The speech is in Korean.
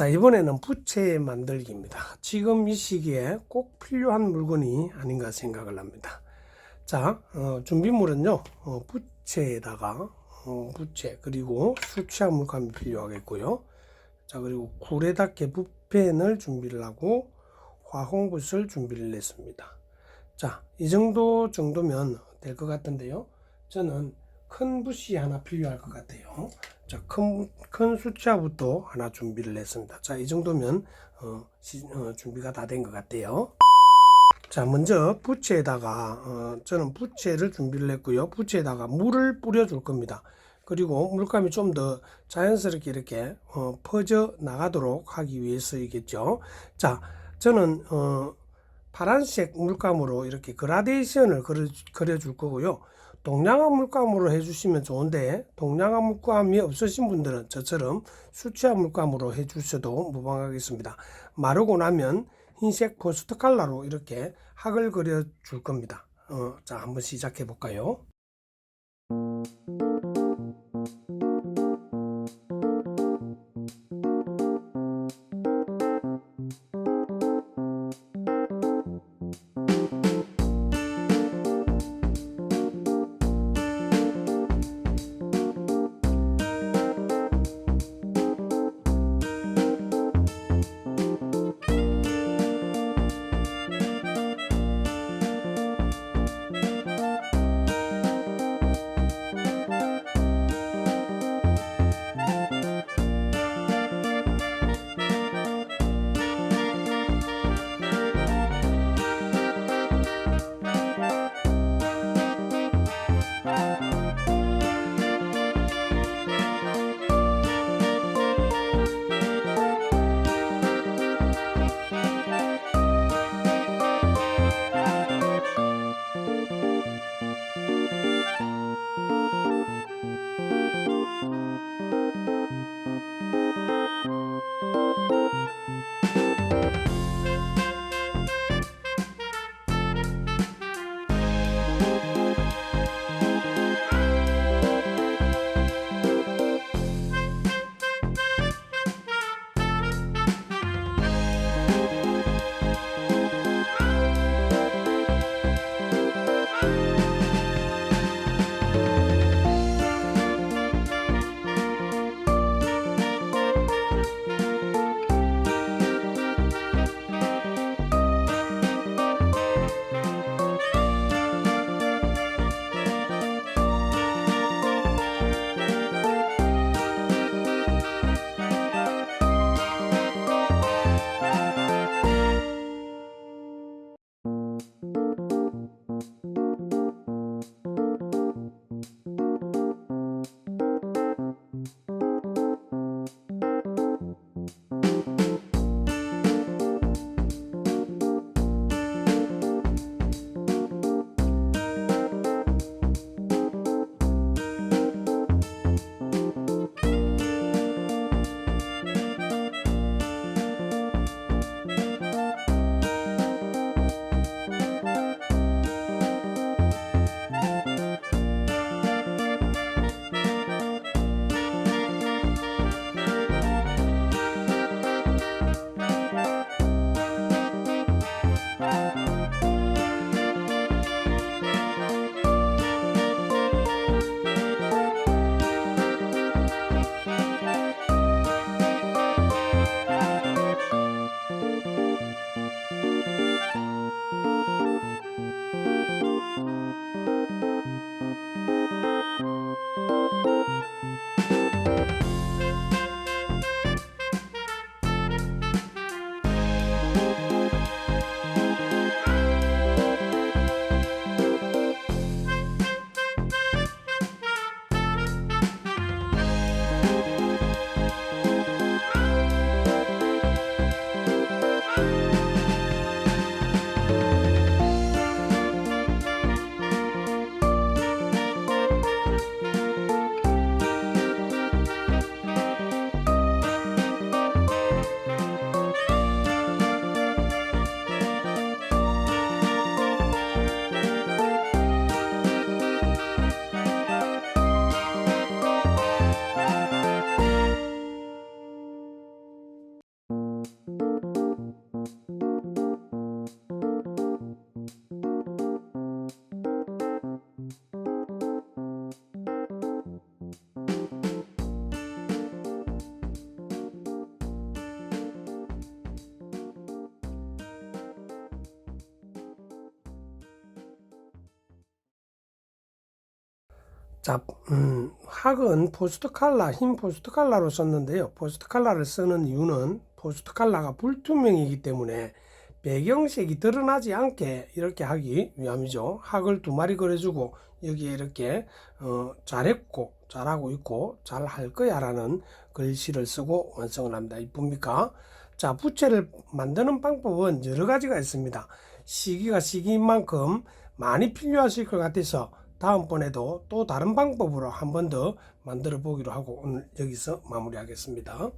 자, 이번에는 부채 만들기입니다. 지금 이 시기에 꼭 필요한 물건이 아닌가 생각을 합니다. 자, 어, 준비물은요, 어, 부채에다가, 어, 부채, 그리고 수치화 물감이 필요하겠고요. 자, 그리고 구레다케 붓펜을 준비를 하고, 화홍붓을 준비를 했습니다. 자, 이 정도 정도면 될 것 같은데요. 저는 큰 붓이 하나 필요할 것 같아요. 자, 큰, 큰 수치화부터 하나 준비를 했습니다. 자, 이 정도면, 어, 시- 어, 준비가 다 된 것 같아요. 자, 먼저 부채에다가, 어, 저는 부채를 준비를 했고요. 부채에다가 물을 뿌려줄 겁니다. 그리고 물감이 좀 더 자연스럽게 이렇게, 어, 퍼져 나가도록 하기 위해서이겠죠. 자, 저는, 어, 파란색 물감으로 이렇게 그라데이션을 그려, 그려줄 거고요. 동양화 물감으로 해주시면 좋은데 동양화 물감이 없으신 분들은 저처럼 수치화 물감으로 해주셔도 무방하겠습니다. 마르고 나면 흰색 포스트 칼라로 이렇게 학을 그려 줄 겁니다. 어, 자 한번 시작해 볼까요? 자, 음, 학은 포스트 칼라, 흰 포스트 칼라로 썼는데요. 포스트 칼라를 쓰는 이유는 포스트 칼라가 불투명이기 때문에 배경색이 드러나지 않게 이렇게 하기 위함이죠. 학을 두 마리 그려주고 여기에 이렇게 어, 잘했고 잘하고 있고 잘 할 거야 라는 글씨를 쓰고 완성을 합니다. 이쁩니까? 자, 부채를 만드는 방법은 여러 가지가 있습니다. 시기가 시기인 만큼 많이 필요하실 것 같아서 다음번에도 또 다른 방법으로 한 번 더 만들어 보기로 하고 오늘 여기서 마무리하겠습니다.